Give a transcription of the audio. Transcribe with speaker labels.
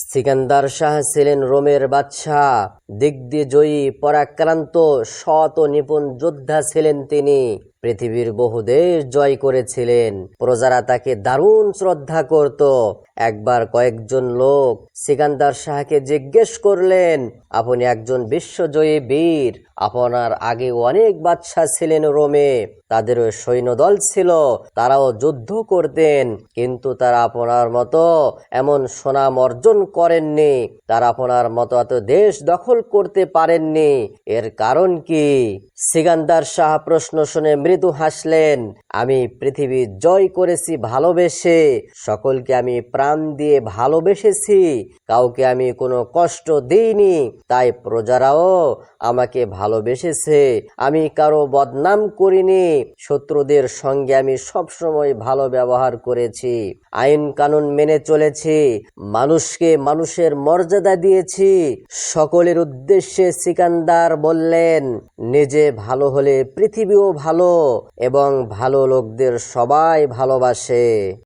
Speaker 1: সিকান্দার শাহ ছিলেন রোমের বাদশাহ। দিক দিয়ে জয়ী পরাক্রান্ত শত নিপুণ যোদ্ধা ছিলেন তিনি। পৃথিবীর বহু দেশ জয় করেছিলেন। প্রজারা তাকে দারুণ শ্রদ্ধা করত। একবার কয়েকজন লোক সিকান্দার শাহকে জিজ্ঞেস করলেন, আপনি একজন বিশ্বজয়ী বীর। আপনার আগে অনেক বাদশাহ ছিলেন রোমে। তাদেরও সৈন্যদল ছিল, তারাও যুদ্ধ করতেন। কিন্তু তারা আপনার মতো এমন সুনাম অর্জন করেননি। তারা আপনার মতো এত দেশ দখল করতে পারেননি। এর কারণ কি? সিকান্দার শাহ প্রশ্ন শুনে মৃদু হাসলেন, আমি পৃথিবী জয় করেছি ভালোবেসে, সকলকে আমি প্রাণ দিয়ে ভালোবেসেছি, কাউকে আমি কোনো কষ্ট দিইনি, তাই প্রজারাও আমাকে ভালোবেসেছে, আমি কারও বদনাম করিনি, শত্রুদের সঙ্গে আমি সবসময় ভালো ব্যবহার করেছি, আইন কানুন মেনে চলেছি, মানুষকে মানুষের মর্যাদা দিয়েছি, সকলের উদ্দেশ্যে সিকান্দার বললেন, নিজে ভালো হলে পৃথিবীও ভালো এবং ভালো লোকদের সবাই ভালোবাসে।